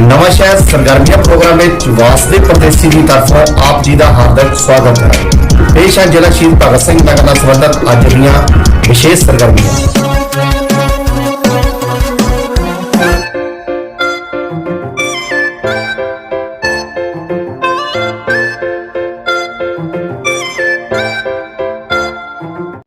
ਨਵਾਂ ਸ਼ਹਿਰ ਸਰਗਰਮੀਆਂ ਪ੍ਰੋਗਰਾਮ ਵਿੱਚ ਵਾਸਦੇ ਪ੍ਰਦੇਸ਼ੀ ਦੀ ਤਰਫੋਂ ਆਪ ਜੀ ਦਾ ਹਾਰਦਿਕ ਸਵਾਗਤ ਹੈ। ਪੇਸ਼ ਹੈ ਜ਼ਿਲ੍ਹਾ ਸ਼ਹੀਦ ਭਗਤ ਸਿੰਘ ਨਗਰ ਨਾਲ ਸੰਬੰਧਿਤ ਅੱਜ ਦੀਆਂ ਵਿਸ਼ੇਸ਼ ਸਰਗਰਮੀਆਂ।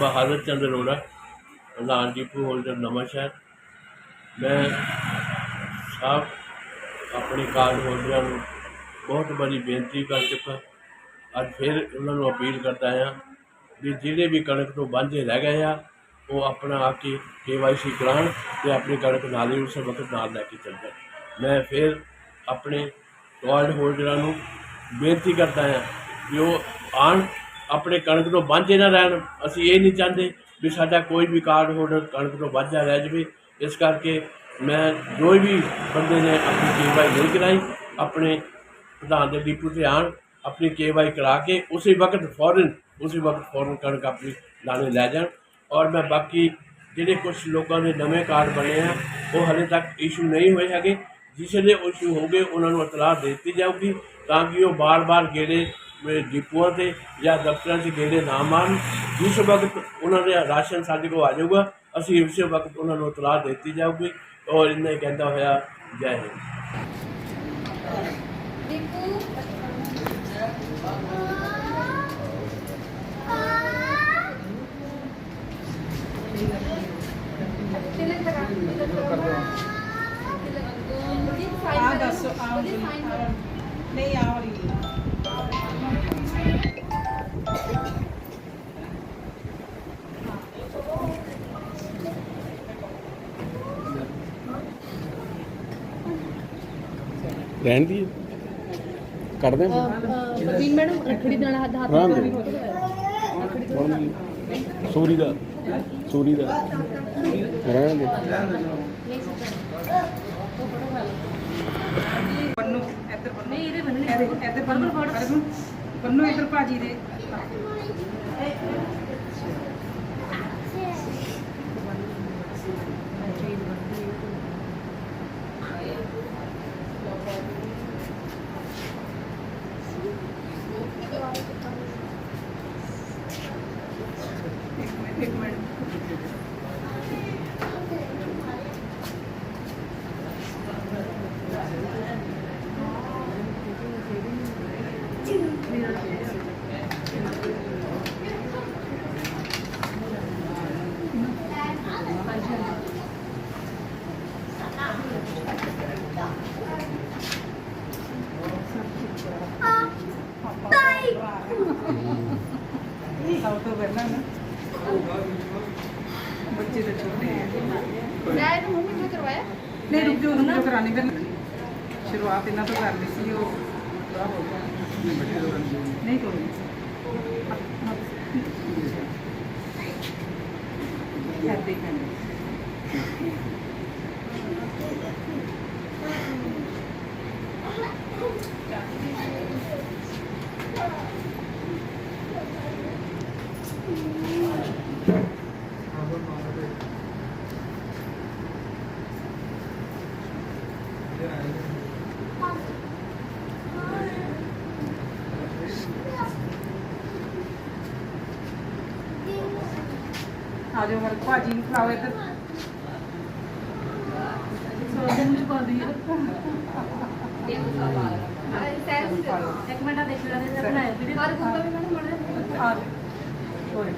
ਬਹਾਦਰ ਚੰਦ ਅਰੋੜਾ ਪ੍ਰਧਾਨ ਡਿਪੂ ਹੋਲਡਰ ਨਵਾਂ ਸ਼ਹਿਰ। ਮੈਂ ਸਭ ਆਪਣੇ ਕਾਰਡ ਹੋਲਡਰਾਂ ਨੂੰ ਬਹੁਤ ਬੜੀ ਬੇਨਤੀ ਕਰ ਚੁੱਕਾ। ਅੱਜ ਫਿਰ ਉਹਨਾਂ ਨੂੰ ਅਪੀਲ ਕਰਦਾ ਹਾਂ ਵੀ ਜਿਹੜੇ ਵੀ ਕਣਕ ਤੋਂ ਵਾਂਝੇ ਰਹਿ ਗਏ ਆ, ਉਹ ਆਪਣਾ ਆ ਕੇ ਕੇਵਾਈਸੀ ਕਰਾਉਣ ਤੇ ਆਪਣੀ ਕਣਕ ਨਾਲ ਹੀ ਉਸ ਵਕਤ ਨਾਲ ਲੈ ਕੇ ਚੱਲ ਮੈਂ ਫਿਰ ਆਪਣੇ ਕਾਰਡ ਹੋਲਡਰਾਂ ਨੂੰ ਬੇਨਤੀ ਕਰਦਾ ਹਾਂ ਵੀ ਉਹ ਆਣ ਆਪਣੇ ਕਣਕ ਤੋਂ ਵਾਂਝੇ ਨਾ ਰਹਿਣ, ਅਸੀਂ ਇਹ ਨਹੀਂ ਚਾਹੁੰਦੇ ਵੀ ਸਾਡਾ ਕੋਈ ਵੀ ਕਾਰਡ ਹੋਲਡਰ ਕਣਕ ਤੋਂ ਵਾਂਝਾ ਰਹਿ ਜਾਵੇ। ਇਸ ਕਰਕੇ ਮੈਂ ਜੋ ਵੀ ਬੰਦੇ ਨੇ ਆਪਣੀ ਕੇਵਾਈ ਨਹੀਂ ਕਰਾਈ, ਆਪਣੇ ਪ੍ਰਧਾਨ ਦੇ ਡਿਪੂ ਤੇ ਆਣ, ਆਪਣੀ ਕੇਵਾਈ ਕਰਾ ਕੇ ਉਸੇ ਵਕਤ ਫੌਰਨ, ਉਸੇ ਵਕਤ ਫੌਰਨ ਕਣਕ ਆਪਣੀ ਲਾਣੇ ਲੈ ਜਾਣ। ਔਰ ਮੈਂ ਬਾਕੀ ਜਿਹੜੇ ਕੁਝ ਲੋਕਾਂ ਦੇ ਨਵੇਂ ਕਾਰਡ ਬਣੇ ਆ, ਉਹ ਹਲੇ ਤੱਕ ਇਸ਼ੂ ਨਹੀਂ ਹੋਏ ਹੈਗੇ। ਜਿਸ ਵੇਲੇ ਇਸ਼ੂ ਹੋਗੇ ਉਹਨਾਂ ਨੂੰ ਇਤਲਾਹ ਦੇ ਦਿੱਤੀ ਜਾਊਗੀ ਤਾਂ ਕਿ ਉਹ ਬਾਰ-ਬਾਰ ਗੇੜੇ ਡਿਪੂਆਂ ਤੇ ਜਾਂ ਦਫ਼ਤਰਾਂ 'ਚ ਗੇੜੇ ਨਾ ਮਾਰਨ ਜਿਸ ਵਕਤ ਉਹਨਾਂ ਦਾ ਰਾਸ਼ਨ ਸਾਡੇ ਕੋਲ ਆ ਜਾਊਗਾ ਅਸੀਂ ਉਸੇ ਵਕਤ ਉਹਨਾਂ ਨੂੰ ਇਤਲਾਹ ਦੇ ਦਿੱਤੀ ਜਾਊਗੀ ਔਰ ਇੰਨਾ ਹੀ ਕਹਿੰਦਾ ਹੋਇਆ ਜੈ ਹਿੰਦ ਆ ਦੱਸੋ ਆ ਨਹੀਂ ਆ ਵਾਲੀ ਰਹਿਣ ਦੀ ਕੱਢਦੇ ਹਾਂ। ਪ੍ਰਵੀਨ ਮੈਡਮ ਰੱਖੜੀ ਦੇ ਨਾਲ ਹੱਥ ਹੱਥ ਹਾਂ। ਦੇ ਸੂਰੀ ਦਾ। ਸੂਰੀ ਦਾ। ਰਹਿਣ ਦੇ ਬੰਨੂ ਇੱਧਰ ਬੰਨੂ ਇਹਦੇ ਇੱਧਰ ਬੰਨੂ ਇੱਧਰ ਭਾਜੀ ਦੇ। ਇੱਕ ਮਿੰਟ ਇੱਕ ਮਿੰਟ ਸਭ ਤੋਂ ਪਹਿਲਾਂ ਨਾ ਬੱਚੇ ਤਾਂ ਛੋਟੇ ਹੈ ਮੈਂ ਇਹਨੂੰ ਮੂੰਹ ਵਿੱਚ ਕਰਵਾਇਆ ਨਹੀਂ ਰੁਕ ਜਾਓ ਰੁਕ ਜਾਓ ਕਰਾਣੀ ਫਿਰ ਸ਼ੁਰੂਆਤ ਇਹਨਾਂ ਤੋਂ ਕਰਨੀ ਸੀ ਉਹ ਥੋੜਾ ਹੋ ਗਿਆ ਨਹੀਂ ਤੋੜਨੀ ਐਦਾਂ ਹੀ ਕਰਨਾ ਆ ਜਾਓ ਹਰ ਭਾਜੀ ਨੂੰ ਖਿਲਾਓ ਇੱਧਰ ਸੋਦੇ ਨੂੰ ਪਾ ਦਈਏ ਇੱਕ। ਮਿੰਟ ਆ ਦੇਖ ਲੈਣੇ ਜਦ ਬਣਾਇਆ ਵੀਡੀਓ ਬਾਰੇ ਗੁੱਸਾ ਵੀ ਮੈਨੂੰ ਮੜ ਰਿਹਾ ਆ ਜਾਓ ਕੋਈ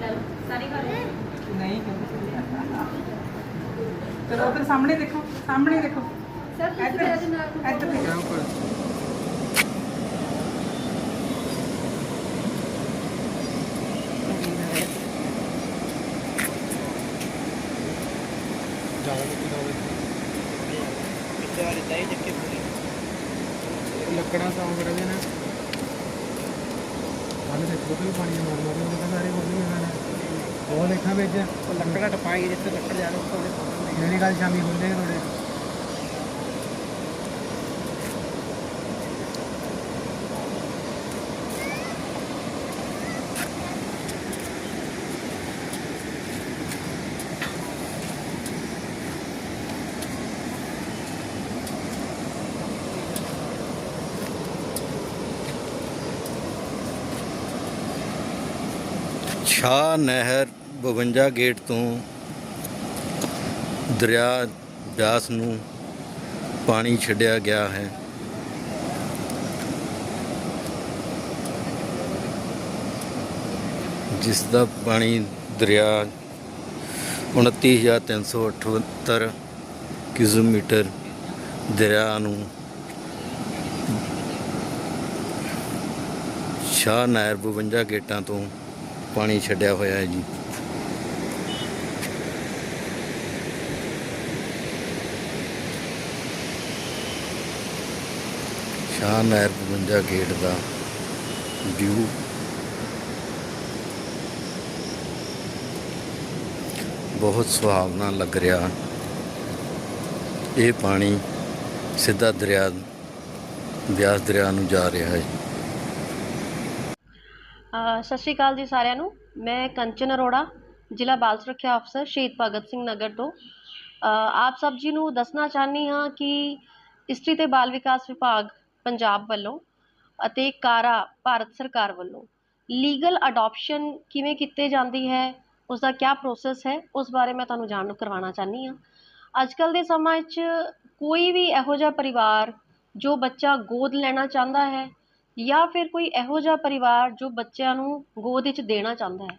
ਲੈ ਲਓ ਸਾਰੀ ਕਰ ਲਓ ਨਹੀਂ ਚਲੋ ਉਧਰ ਸਾਹਮਣੇ ਦੇਖੋ ਸਾਹਮਣੇ ਦੇਖੋ। ਸਰ ਤੁਸੀਂ ਇੱਧਰ ਇੱਧਰ ਦੇਖੋ। ਲੱਕੜਾਂ ਸਾਫ਼ ਕਰਦੇ ਨੇ ਹਾਲੇ ਤੇ ਪਾਣੀ ਮਾਰ ਮਾਰ ਉਹ ਸਾਰੇ ਬੋਲ ਨੇ। ਉਹ ਦੇਖਾਂ ਵਿੱਚ। ਲੱਕੜਾ ਟਪਾਈ ਜਿੱਥੇ ਲੱਕੜ ਜਾ ਰਿਹਾ ਉੱਥੇ ਮੇਰੀ ਗੱਲ ਸ਼ਾਮੀ ਹੁੰਦੇ ਥੋੜੇ ਸ਼ਾਹ ਨਹਿਰ 52 ਗੇਟ ਤੋਂ ਦਰਿਆ ਬਿਆਸ ਨੂੰ ਪਾਣੀ ਛੱਡਿਆ ਗਿਆ ਹੈ। ਜਿਸ ਦਾ ਪਾਣੀ ਦਰਿਆ 29378 ਕਿਲੋਮੀਟਰ ਦਰਿਆ ਨੂੰ ਸ਼ਾਹ ਨਹਿਰ 52 ਗੇਟਾਂ ਤੋਂ ਪਾਣੀ ਛੱਡਿਆ ਹੋਇਆ ਹੈ ਜੀ। ਸ਼ਾਹ ਨਹਿਰ 52 ਗੇਟ ਦਾ ਵਿਊ। ਬਹੁਤ ਸੁਹਾਵਣਾ ਲੱਗ ਰਿਹਾ। ਇਹ ਪਾਣੀ ਸਿੱਧਾ ਦਰਿਆ, ਬਿਆਸ ਦਰਿਆ ਨੂੰ ਜਾ ਰਿਹਾ ਹੈ। ਸਤਿ ਸ਼੍ਰੀ ਅਕਾਲ ਜੀ ਸਾਰਿਆਂ ਨੂੰ। ਮੈਂ ਕੰਚਨ ਅਰੋੜਾ, ਜ਼ਿਲ੍ਹਾ ਬਾਲ ਸੁਰੱਖਿਆ ਅਫਸਰ ਸ਼ਹੀਦ ਭਗਤ ਸਿੰਘ ਨਗਰ ਤੋਂ। ਆਪ ਸਭ ਜੀ ਨੂੰ ਦੱਸਣਾ ਚਾਹੁੰਦੀ ਹਾਂ ਕਿ ਇਸਤਰੀ ਤੇ ਬਾਲ ਵਿਕਾਸ ਵਿਭਾਗ ਪੰਜਾਬ ਵੱਲੋਂ ਅਤੇ ਕਾਰਾ ਭਾਰਤ ਸਰਕਾਰ ਵੱਲੋਂ ਲੀਗਲ ਅਡਾਪਸ਼ਨ ਕਿਵੇਂ ਕੀਤੇ ਜਾਂਦੀ ਹੈ ਉਸ ਦਾ ਕੀ ਪ੍ਰੋਸੈਸ ਹੈ, ਉਸ ਬਾਰੇ ਮੈਂ ਤੁਹਾਨੂੰ ਜਾਣੂ ਕਰਵਾਉਣਾ ਚਾਹੁੰਦੀ ਹਾਂ। ਅੱਜ ਕੱਲ੍ਹ ਦੇ ਸਮਾਂ 'ਚ ਕੋਈ ਵੀ ਇਹੋ ਜਿਹਾ ਪਰਿਵਾਰ ਜੋ ਬੱਚਾ ਗੋਦ ਲੈਣਾ ਚਾਹੁੰਦਾ ਹੈ ਜਾਂ ਫਿਰ ਕੋਈ ਇਹੋ ਜਿਹਾ ਪਰਿਵਾਰ ਜੋ ਬੱਚਿਆਂ ਨੂੰ ਗੋਦ ਵਿੱਚ ਦੇਣਾ ਚਾਹੁੰਦਾ ਹੈ।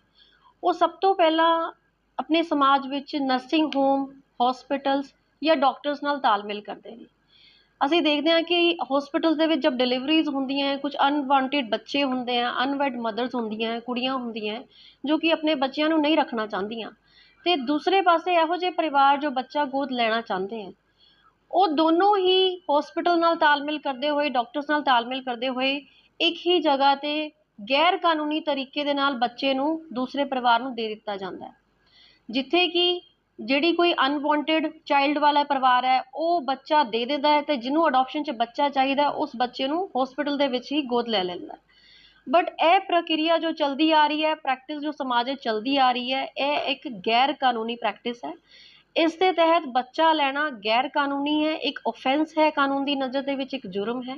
ਉਹ ਸਭ ਤੋਂ ਪਹਿਲਾਂ ਆਪਣੇ ਸਮਾਜ ਵਿੱਚ ਨਰਸਿੰਗ ਹੋਮ ਹੋਸਪਿਟਲਸ ਜਾਂ ਡਾਕਟਰਸ ਨਾਲ ਤਾਲਮੇਲ ਕਰਦੇ ਨੇ। ਅਸੀਂ ਦੇਖਦੇ ਹਾਂ ਕਿ ਹੋਸਪਿਟਲਸ ਦੇ ਵਿੱਚ ਜਦ ਡਿਲੀਵਰੀਜ਼ ਹੁੰਦੀਆਂ ਹੈ, ਕੁਝ ਅਨਵਾਂਟਿਡ ਬੱਚੇ ਹੁੰਦੇ ਆ ਅਨਵੈਡ ਮਦਰਸ ਹੁੰਦੀਆਂ ਕੁੜੀਆਂ ਹੁੰਦੀਆਂ ਜੋ ਕਿ ਆਪਣੇ ਬੱਚਿਆਂ ਨੂੰ ਨਹੀਂ ਰੱਖਣਾ ਚਾਹੁੰਦੀਆਂ। ਅਤੇ ਦੂਸਰੇ ਪਾਸੇ ਇਹੋ ਜਿਹੇ ਪਰਿਵਾਰ ਜੋ ਬੱਚਾ ਗੋਦ ਲੈਣਾ ਚਾਹੁੰਦੇ ਹੈ ਉਹ ਦੋਨੋਂ ਹੀ ਹੋਸਪਿਟਲ ਨਾਲ ਤਾਲਮੇਲ ਕਰਦੇ ਹੋਏ ਡਾਕਟਰਸ ਨਾਲ ਤਾਲਮੇਲ ਕਰਦੇ ਹੋਏ ਇੱਕ ਹੀ ਜਗ੍ਹਾ ਤੇ ਗੈਰ ਕਾਨੂੰਨੀ ਤਰੀਕੇ ਦੇ ਨਾਲ ਬੱਚੇ ਨੂੰ ਦੂਸਰੇ ਪਰਿਵਾਰ ਨੂੰ ਦੇ ਦਿੱਤਾ ਜਾਂਦਾ ਹੈ। ਜਿੱਥੇ ਕਿ ਜਿਹੜੀ ਕੋਈ ਅਨਵਾਂਟਿਡ ਚਾਈਲਡ ਵਾਲਾ ਪਰਿਵਾਰ ਹੈ, ਉਹ ਬੱਚਾ ਦੇ ਦਿੰਦਾ ਹੈ ਅਤੇ ਜਿਹਨੂੰ ਅਡੋਪਸ਼ਨ 'ਚ ਬੱਚਾ ਚਾਹੀਦਾ, ਉਸ ਬੱਚੇ ਨੂੰ ਹੋਸਪਿਟਲ ਦੇ ਵਿੱਚ ਹੀ ਗੋਦ ਲੈ ਲੈਂਦਾ ਬਟ ਇਹ ਪ੍ਰਕਿਰਿਆ ਜੋ ਚਲਦੀ ਆ ਰਹੀ ਹੈ ਪ੍ਰੈਕਟਿਸ ਜੋ ਸਮਾਜ ਵਿੱਚ ਚਲਦੀ ਆ ਰਹੀ ਹੈ, ਇਹ ਇੱਕ ਗੈਰ ਕਾਨੂੰਨੀ ਪ੍ਰੈਕਟਿਸ ਹੈ। ਇਸ ਦੇ ਤਹਿਤ ਬੱਚਾ ਲੈਣਾ ਗੈਰ ਕਾਨੂੰਨੀ ਹੈ, ਇੱਕ ਆਫੈਂਸ ਹੈ ਕਾਨੂੰਨ ਦੀ ਨਜ਼ਰ ਦੇ ਵਿੱਚ, ਇੱਕ ਜੁਰਮ ਹੈ।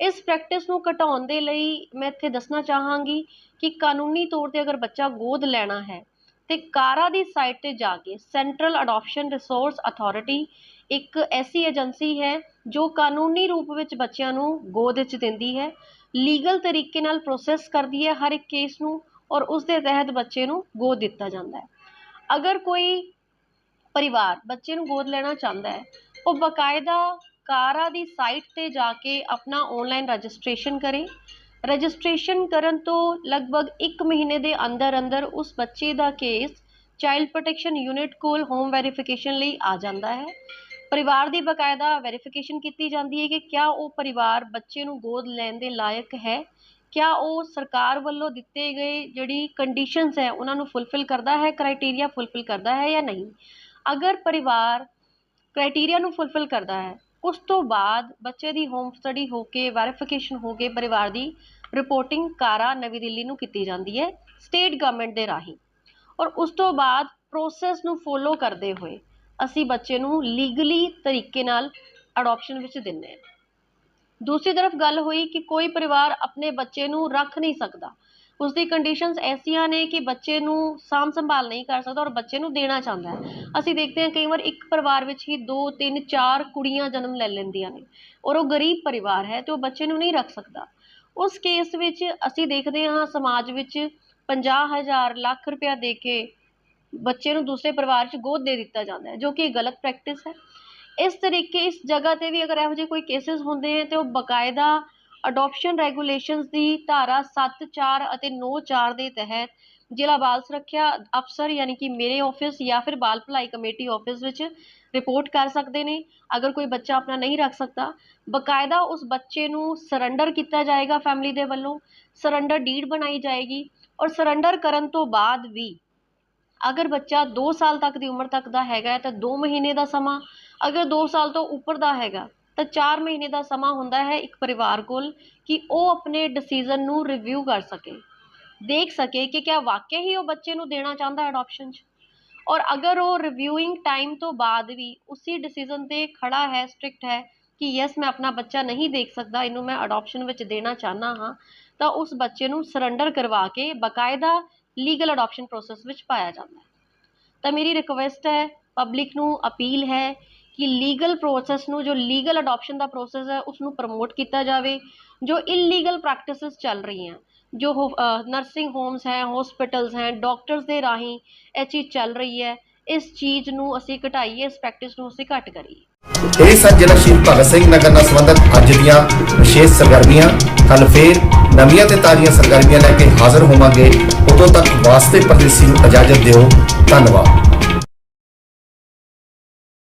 ਇਸ ਪ੍ਰੈਕਟਿਸ ਨੂੰ ਘਟਾਉਣ ਦੇ ਲਈ ਮੈਂ ਇੱਥੇ ਦੱਸਣਾ ਚਾਹਾਂਗੀ ਕਿ ਕਾਨੂੰਨੀ ਤੌਰ ਤੇ ਅਗਰ ਬੱਚਾ ਗੋਦ ਲੈਣਾ ਹੈ, ਤੇ ਕਾਰਾ ਦੀ ਸਾਈਟ ਤੇ ਜਾ ਕੇ ਸੈਂਟਰਲ ਅਡੋਪਸ਼ਨ ਰਿਸੋਰਸ ਅਥਾਰਟੀ ਇੱਕ ਐਸੀ ਏਜੰਸੀ ਹੈ ਜੋ ਕਾਨੂੰਨੀ ਰੂਪ ਵਿੱਚ ਬੱਚਿਆਂ ਨੂੰ ਗੋਦ 'ਚ ਦਿੰਦੀ ਹੈ ਲੀਗਲ ਤਰੀਕੇ ਨਾਲ ਪ੍ਰੋਸੈਸ ਕਰਦੀ ਹੈ ਹਰ ਇੱਕ ਕੇਸ ਨੂੰ ਔਰ ਉਸ ਦੇ ਤਹਿਤ ਬੱਚੇ ਨੂੰ ਗੋਦ ਦਿੱਤਾ ਜਾਂਦਾ ਹੈ। ਅਗਰ ਕੋਈ ਪਰਿਵਾਰ, ਬੱਚੇ ਨੂੰ ਗੋਦ ਲੈਣਾ ਚਾਹੁੰਦਾ ਹੈ। ਉਹ ਬਕਾਇਦਾ ਕਾਰਾ ਦੀ ਸਾਈਟ ਤੇ ਜਾ ਕੇ ਆਪਣਾ ਆਨਲਾਈਨ ਰਜਿਸਟ੍ਰੇਸ਼ਨ ਕਰੇ। ਰਜਿਸਟ੍ਰੇਸ਼ਨ ਕਰਨ ਤੋਂ ਲਗਭਗ 1 ਮਹੀਨੇ ਦੇ ਅੰਦਰ ਅੰਦਰ ਉਸ ਬੱਚੇ ਦਾ ਕੇਸ ਚਾਈਲਡ ਪ੍ਰੋਟੈਕਸ਼ਨ ਯੂਨਿਟ ਕੋਲ ਹੋਮ ਵੈਰੀਫਿਕੇਸ਼ਨ ਲਈ ਆ ਜਾਂਦਾ ਹੈ। ਪਰਿਵਾਰ ਦੀ ਬਕਾਇਦਾ ਵੈਰੀਫਿਕੇਸ਼ਨ ਕੀਤੀ ਜਾਂਦੀ ਹੈ ਕਿ ਕਿਆ ਉਹ ਪਰਿਵਾਰ ਬੱਚੇ ਨੂੰ ਗੋਦ ਲੈਣ ਦੇ ਲਾਇਕ ਹੈ? ਕਿਆ ਉਹ ਸਰਕਾਰ ਵੱਲੋਂ ਦਿੱਤੇ ਗਏ ਜਿਹੜੀ ਕੰਡੀਸ਼ਨਸ ਹੈ, ਉਹਨਾਂ ਨੂੰ ਫੁੱਲਫਿਲ ਕਰਦਾ ਹੈ ਕ੍ਰਾਈਟੇਰੀਆ ਫੁੱਲਫਿਲ ਕਰਦਾ ਹੈ ਜਾਂ ਨਹੀਂ? ਅਗਰ ਪਰਿਵਾਰ ਕ੍ਰਾਈਟੇਰੀਆ ਨੂੰ ਫੁਲਫਿਲ ਕਰਦਾ ਹੈ, ਉਸ ਤੋਂ ਬਾਅਦ ਬੱਚੇ ਦੀ ਹੋਮ ਸਟੱਡੀ ਹੋ ਕੇ ਵੈਰੀਫਿਕੇਸ਼ਨ ਹੋ ਕੇ ਪਰਿਵਾਰ ਦੀ ਰਿਪੋਰਟਿੰਗ ਕਾਰਾ ਨਵੀਂ ਦਿੱਲੀ ਨੂੰ ਕੀਤੀ ਜਾਂਦੀ ਹੈ ਸਟੇਟ ਗਵਰਨਮੈਂਟ ਦੇ ਰਾਹੀਂ। ਔਰ ਉਸ ਤੋਂ ਬਾਅਦ ਪ੍ਰੋਸੈਸ ਨੂੰ ਫੋਲੋ ਕਰਦੇ ਹੋਏ ਅਸੀਂ ਬੱਚੇ ਨੂੰ ਲੀਗਲੀ ਤਰੀਕੇ ਨਾਲ ਅਡਾਪਸ਼ਨ ਵਿੱਚ ਦਿੰਦੇ ਹਾਂ। ਦੂਸਰੀ ਤਰਫ ਗੱਲ ਹੋਈ ਕਿ ਕੋਈ ਪਰਿਵਾਰ ਆਪਣੇ ਬੱਚੇ ਨੂੰ ਰੱਖ ਨਹੀਂ ਸਕਦਾ। ਉਸ ਦੀ ਕੰਡੀਸ਼ਨਸ ਐਸੀਆਂ ਨੇ ਕਿ ਬੱਚੇ ਨੂੰ ਸਾਂਭ ਸੰਭਾਲ ਨਹੀਂ ਕਰ ਸਕਦਾ ਔਰ ਬੱਚੇ ਨੂੰ ਦੇਣਾ ਚਾਹੁੰਦਾ ਹੈ। ਅਸੀਂ ਦੇਖਦੇ ਹਾਂ ਕਈ ਵਾਰ ਇੱਕ ਪਰਿਵਾਰ ਵਿੱਚ ਹੀ ਦੋ, ਤਿੰਨ, ਚਾਰ ਕੁੜੀਆਂ ਜਨਮ ਲੈ ਲੈਂਦੀਆਂ ਨੇ ਔਰ ਉਹ ਗਰੀਬ ਪਰਿਵਾਰ ਹੈ ਤੇ ਉਹ ਬੱਚੇ ਨੂੰ ਨਹੀਂ ਰੱਖ ਸਕਦਾ। ਉਸ ਕੇਸ ਵਿੱਚ ਅਸੀਂ ਦੇਖਦੇ ਹਾਂ ਸਮਾਜ ਵਿੱਚ ਪੰਜਾਹ ਹਜ਼ਾਰ, ਲੱਖ ਰੁਪਇਆ ਦੇ ਕੇ ਬੱਚੇ ਨੂੰ ਦੂਸਰੇ ਪਰਿਵਾਰ 'ਚ ਗੋਦ ਦੇ ਦਿੱਤਾ ਜਾਂਦਾ ਹੈ, ਜੋ ਕਿ ਗਲਤ ਪ੍ਰੈਕਟਿਸ ਹੈ। ਇਸ ਤਰੀਕੇ ਇਸ ਜਗ੍ਹਾ ਤੇ ਵੀ ਅਗਰ ਇਹੋ ਜਿਹੇ ਕੋਈ ਕੇਸਿਸ ਹੁੰਦੇ ਹੈ ਤੇ ਉਹ ਬਕਾਇਦਾ ਅਡਾਪਸ਼ਨ ਰੈਗੂਲੇਸ਼ਨਸ ਦੀ ਧਾਰਾ 7 4 ਅਤੇ 9 4 ਦੇ ਤਹਿਤ ਜ਼ਿਲ੍ਹਾ ਬਾਲ ਸੁਰੱਖਿਆ ਅਫਸਰ ਯਾਨੀ ਕਿ ਮੇਰੇ ਆਫਿਸ ਜਾਂ ਫਿਰ ਬਾਲ ਭਲਾਈ ਕਮੇਟੀ ਆਫਿਸ ਵਿੱਚ ਰਿਪੋਰਟ ਕਰ ਸਕਦੇ ਨੇ। ਅਗਰ ਕੋਈ ਬੱਚਾ ਆਪਣਾ ਨਹੀਂ ਰੱਖ ਸਕਦਾ, ਬਕਾਇਦਾ ਉਸ ਬੱਚੇ ਨੂੰ ਸਰੈਂਡਰ ਕੀਤਾ ਜਾਏਗਾ ਫੈਮਿਲੀ ਦੇ ਵੱਲੋਂ। ਸਰੈਂਡਰ ਡੀਡ ਬਣਾਈ ਜਾਏਗੀ ਔਰ ਸਰੈਂਡਰ ਕਰਨ ਤੋਂ ਬਾਅਦ ਵੀ ਅਗਰ ਬੱਚਾ 2 ਸਾਲ ਤੱਕ ਦੀ ਉਮਰ ਤੱਕ ਦਾ ਹੈਗਾ ਤਾਂ 2 ਮਹੀਨੇ ਦਾ ਸਮਾਂ, ਅਗਰ 2 ਸਾਲ ਤੋਂ ਉੱਪਰ ਦਾ ਹੈਗਾ ਤਾਂ 4 ਮਹੀਨੇ ਦਾ ਸਮਾਂ ਹੁੰਦਾ ਹੈ ਇੱਕ ਪਰਿਵਾਰ ਕੋਲ ਕਿ ਉਹ ਆਪਣੇ ਡਿਸੀਜਨ ਨੂੰ ਰਿਵਿਊ ਕਰ ਸਕੇ। ਦੇਖ ਸਕੇ ਕਿ ਕਿਆ ਵਾਕਿਆ ਹੀ ਉਹ ਬੱਚੇ ਨੂੰ ਦੇਣਾ ਚਾਹੁੰਦਾ ਹੈ ਅਡਾਪਸ਼ਨ 'ਚ। ਔਰ ਅਗਰ ਉਹ ਰਿਵਿਊਇੰਗ ਟਾਈਮ ਤੋਂ ਬਾਅਦ ਵੀ ਉਸੇ ਡਿਸੀਜਨ ਤੇ ਖੜਾ ਹੈ ਸਟ੍ਰਿਕਟ ਹੈ ਕਿ ਯੈਸ ਮੈਂ ਆਪਣਾ ਬੱਚਾ ਨਹੀਂ ਦੇਖ ਸਕਦਾ, ਇਹਨੂੰ ਮੈਂ ਅਡਾਪਸ਼ਨ ਵਿੱਚ ਦੇਣਾ ਚਾਹੁੰਦਾ ਹਾਂ, ਤਾਂ ਉਸ ਬੱਚੇ ਨੂੰ ਸਰੈਂਡਰ ਕਰਵਾ ਕੇ ਬਕਾਇਦਾ ਲੀਗਲ ਅਡਾਪਸ਼ਨ ਪ੍ਰੋਸੈਸ ਵਿੱਚ ਪਾਇਆ ਜਾਂਦਾ ਹੈ। ਤਾਂ ਮੇਰੀ ਰਿਕੁਐਸਟ ਹੈ ਪਬਲਿਕ ਨੂੰ ਅਪੀਲ ਹੈ ਕਿ ਲੀਗਲ ਪ੍ਰੋਸੈਸ ਨੂੰ, ਜੋ ਲੀਗਲ ਅਡਾਪਸ਼ਨ ਦਾ ਪ੍ਰੋਸੈਸ ਹੈ ਉਸ ਨੂੰ ਪ੍ਰਮੋਟ ਕੀਤਾ ਜਾਵੇ, ਜੋ ਇਲੀਗਲ ਪ੍ਰੈਕਟਿਸਿਸ ਚੱਲ ਰਹੀਆਂ, ਜੋ ਨਰਸਿੰਗ ਹੋਮਸ ਹੈ ਹਸਪੀਟਲਸ ਹੈ ਡਾਕਟਰਸ ਦੇ ਰਾਹੀਂ ਇਹ ਚੀਜ਼ ਚੱਲ ਰਹੀ ਹੈ, ਇਸ ਚੀਜ਼ ਨੂੰ ਅਸੀਂ ਘਟਾਈਏ, ਇਸ ਪ੍ਰੈਕਟਿਸ ਨੂੰ ਅਸੀਂ ਘੱਟ ਕਰੀਏ। ਇਹ ਸਨ ਜ਼ਿਲ੍ਹਾ ਸ਼ਹੀਦ ਭਗਤ ਸਿੰਘ ਨਗਰ ਨਾਲ ਸੰਬੰਧਿਤ ਅੱਜ ਦੀਆਂ ਵਿਸ਼ੇਸ਼ ਸਰਗਰਮੀਆਂ। ਕੱਲ ਫੇਰ ਨਵੀਆਂ ਤੇ ਤਾਜ਼ੀਆਂ ਸਰਗਰਮੀਆਂ ਲੈ ਕੇ ਹਾਜ਼ਰ ਹੋਵਾਂਗੇ। ਉਦੋਂ ਤੱਕ ਵਾਸਤੇ ਪਰਦੇਸੀ ਨੂੰ ਇਜਾਜ਼ਤ ਦਿਓ। ਧੰਨਵਾਦ।